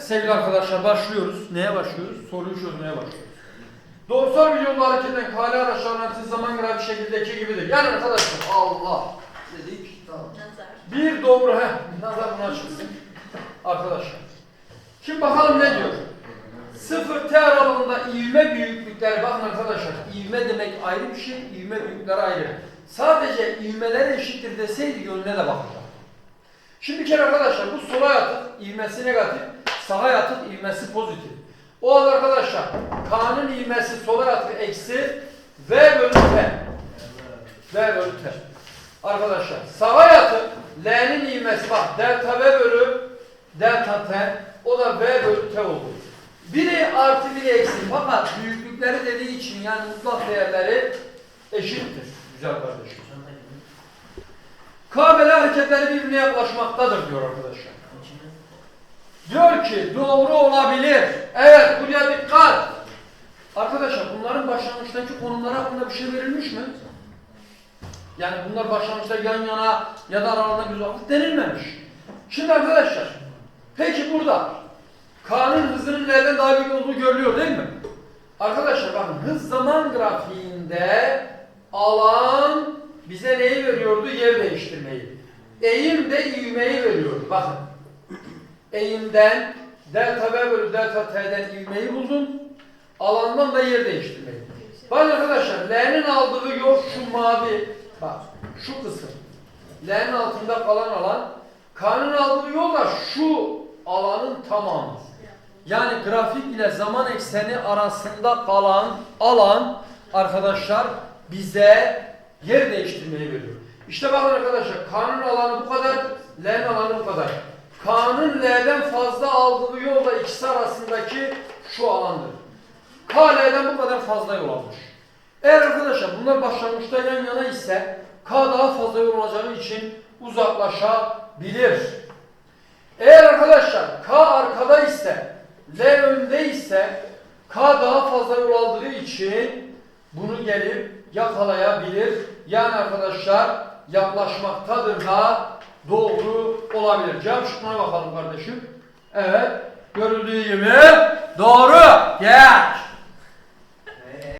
sevgili arkadaşlar başlıyoruz. Neye başlıyoruz? Soruyu çözmeye başlıyoruz. Doğrusal bir yolla hareket eden kale araçlarının hepsi zaman bir şekildeki gibidir. Yani arkadaşlar Allah dedik. Tamam. Bir doğru he. Nazar buna çıksın. Arkadaşlar. Şimdi bakalım ne diyor? Sıfır t aralığında ivme büyüklükleri bakın arkadaşlar. ivme demek ayrı bir şey, ivme büyüklükleri ayrı. Sadece ivmeleri eşittir deseydi yönüne de bakacak. Şimdi bir kere arkadaşlar bu sola yatık, ivmesi negatif, sağa yatık, ivmesi pozitif. O halde arkadaşlar K'nın ivmesi sola yatık eksi V bölü T. V bölü T. Arkadaşlar sağa yatık L'nin ivmesi bak delta V bölü delta T o da V bölü T oldu. Biri artı biri eksi fakat büyüklükleri dediği için yani mutlak değerleri eşittir. Güzel kardeşim. Kabele hareketleri birbirine yaklaşmaktadır diyor arkadaşlar. Diyor ki doğru olabilir. Evet buraya dikkat. Arkadaşlar bunların başlangıçtaki konumları hakkında bir şey verilmiş mi? Yani bunlar başlangıçta yan yana ya da aralarında bir uzaklık denilmemiş. Şimdi arkadaşlar peki burada K'nın hızının nereden daha büyük olduğu görülüyor değil mi? Arkadaşlar bakın hız zaman grafiğinde alan bize neyi veriyordu? Yer değiştirmeyi. Eğim de ivmeyi veriyordu. Bakın. Eğimden delta V bölü delta T'den ivmeyi buldum. Alandan da yer değiştirmeyi. Bakın arkadaşlar L'nin aldığı yol şu mavi. Bak şu kısım. L'nin altında kalan alan. K'nın aldığı yol da şu alanın tamamı. Yani grafik ile zaman ekseni arasında kalan alan arkadaşlar bize yer değiştirmeyi veriyor. İşte bakın arkadaşlar K'nın alanı bu kadar, L'nin alanı bu kadar. K'nın L'den fazla aldığı yol da ikisi arasındaki şu alandır. K bu kadar fazla yol almış. Eğer arkadaşlar bunlar başlangıçta yan yana ise K daha fazla yol alacağı için uzaklaşabilir. Eğer arkadaşlar K arkada ise L önde ise K daha fazla yol aldığı için bunu gelip yakalayabilir. Yani arkadaşlar yaklaşmaktadır da doğru olabilir. Cevap şıkkına bakalım kardeşim. Evet. Görüldüğü gibi doğru.